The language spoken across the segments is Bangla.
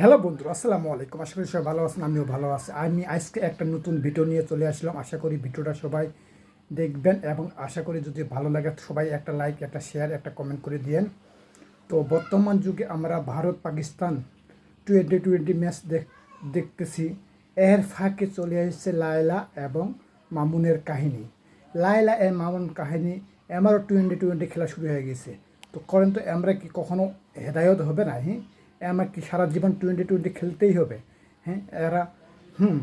হ্যালো বন্ধু, আসসালামু আলাইকুম। আশা করি সবাই ভালো আছেন, আমিও ভালো আছি। আমি আজকে একটা নতুন ভিডিও নিয়ে চলে আসলাম। আশা করি ভিডিওটা সবাই দেখবেন এবং আশা করি যদি ভালো লাগে, সবাই একটা লাইক একটা শেয়ার একটা কমেন্ট করে দিয়েন। তো বর্তমান যুগে আমরা Bharat, Pakistan twenty twenty match দেখতেছি। এর ফাঁকে চলে এসেছে লায়লা এবং মামুনের কাহিনী। লায়লা এ মামুন কাহিনী আমারও টোয়েন্টি টোয়েন্টি খেলা শুরু হয়ে গেছে। তো করেন তো, আমরা কি কখনো হেদায়ত হবে না হ্যাঁ আমার কি সারা জীবন টোয়েন্টি টোয়েন্টি খেলতেই হবে? হ্যাঁ এরা, হুম,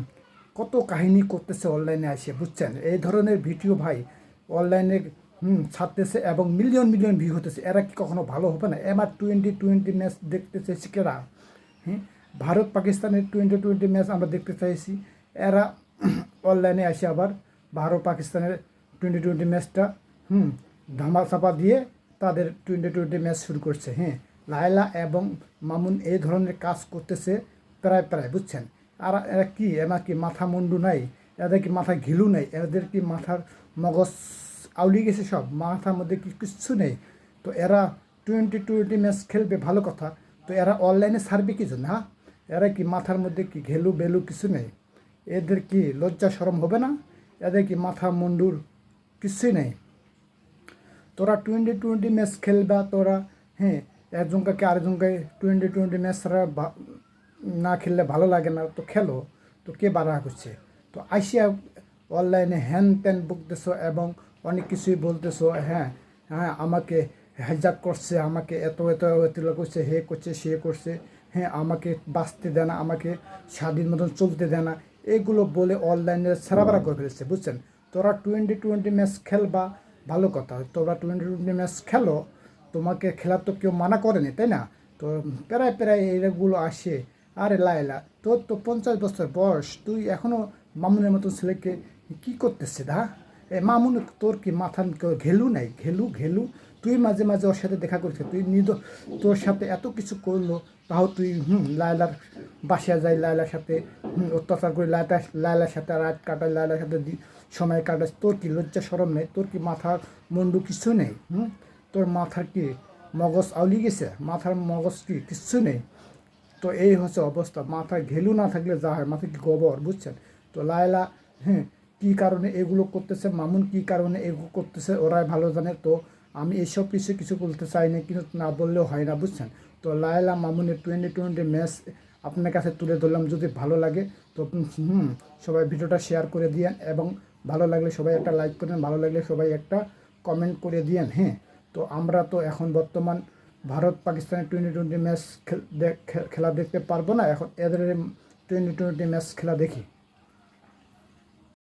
কত কাহিনী করতেছে অনলাইনে আসে বুঝছেন? এই ধরনের ভিডিও ভাই অনলাইনে হুম, ছাড়তেছে এবং মিলিয়ন মিলিয়ন ভিউ হতেছে। এরা কি কখনো ভালো হবে না? এবার টোয়েন্টি টোয়েন্টি ম্যাচ দেখতে চাইছে কেরা? হ্যাঁ ভারত পাকিস্তানের টোয়েন্টি টোয়েন্টি ম্যাচ আমরা দেখতে চাইছি। এরা অনলাইনে আসে আবার ভারত পাকিস্তানের টোয়েন্টি টোয়েন্টি ম্যাচটা হুম ধামা ধামাচাপা দিয়ে তাদের টোয়েন্টি টোয়েন্টি ম্যাচ শুরু করছে। হ্যাঁ লায়লা এবং মামুন এই ধরনের কাজ করতেছে প্রায় প্রায়, বুঝছেন? আর এরা কি? এরা কি মাথা মুন্ডু নাই? এদের কি মাথা ঘিলু নেই? এদের কি মাথার মগজ আউলি গেছে সব? মাথার মধ্যে কি কিচ্ছু নেই? তো এরা টোয়েন্টি টোয়েন্টি ম্যাচ খেলবে, ভালো কথা। তো এরা অনলাইনে ছাড়বে কি জন্য হ্যাঁ এরা কি মাথার মধ্যে কি ঘেলু বেলু কিছু নেই? এদের কি লজ্জা সরম হবে না? এদের কি মাথা মুন্ডুর কিছুই নেই? তোরা টোয়েন্টি টোয়েন্টি ম্যাচ খেলবা, তোরা হ্যাঁ একজনকে আরেকজনকে টোয়েন্টি টোয়েন্টি ম্যাচ না খেললে ভালো লাগে না, তো খেলো। তো কে বাধা করছে? তো আইসিয়া অনলাইনে হ্যান ত্যান বকতেছো এবং অনেক কিছুই বলতেছো হ্যাঁ হ্যাঁ আমাকে হ্যাজাক করছে, আমাকে এত এত এত করছে, হে করছে, সে করছে হ্যাঁ আমাকে বাঁচতে দেয় না, আমাকে স্বাধীন মতন চলতে দেয় না, এগুলো বলে অনলাইনে সারাবারা করে ফেলেছে, বুঝছেন? তোরা টোয়েন্টি টোয়েন্টি ম্যাচ খেলবা, ভালো কথা, তোরা টোয়েন্টি টোয়েন্টি ম্যাচ খেলো তোমাকে খেলার তো কেউ মানা করেনি, তাই না? তো প্রায় প্রায় এইগুলো আসে। আরে লাইলা তোর তো পঞ্চাশ বছর বয়স, তুই এখনও মামুনের মতো ছেলেকে কি করতেছে দা? এ মামুন, তোর কি মাথা ঘেলু নাই? ঘেলু ঘেলু। তুই মাঝে মাঝে ওর সাথে দেখা করছে, তুই নিদ, তোর সাথে এত কিছু করল, তাও তুই, হুম, লায়লার বাসা যাই, লায়লার সাথে অত্যাচার করে লায়লা লায়লার সাথে রাত কাটায় লায়লার সাথে সময় কাটাস তোর কি লজ্জা সরম নেই? তোর কি মাথার মুন্ডু কিছু নেই? হুম? তোর মাথার কি মগজ আউলি গেছে? মাথার মগজ কি কিচ্ছু নেই? তো এই হচ্ছে অবস্থা মাথায় ঘেলু না থাকলে যা হয় মাথায় কি গোবর বুঝছেন তো লায়লা হ্যাঁ কী কারণে এগুলো করতেছে? মামুন কী কারণে এগুলো করতেছে? ওরাই ভালো জানে? তো আমি এইসব কিছু কিছু বলতে চাই না কিন্তু না বললেও হয় না বুঝছেন তো লায়লা মামুনের টোয়েন্টি টোয়েন্টি ম্যাচ আপনার কাছে তুলে ধরলাম, যদি ভালো লাগে, তো হুম, সবাই ভিডিওটা শেয়ার করে দিয়েন এবং ভালো লাগলে সবাই একটা লাইক করেন, ভালো লাগলে সবাই একটা কমেন্ট করে দিয়েন হ্যাঁ? তো আমরা তো এখন বর্তমান ভারত পাকিস্তানের টোয়েন্টি টোয়েন্টি ম্যাচ খেলা দেখতে পারব না। এখন এদের টোয়েন্টি টোয়েন্টি ম্যাচ খেলা দেখি।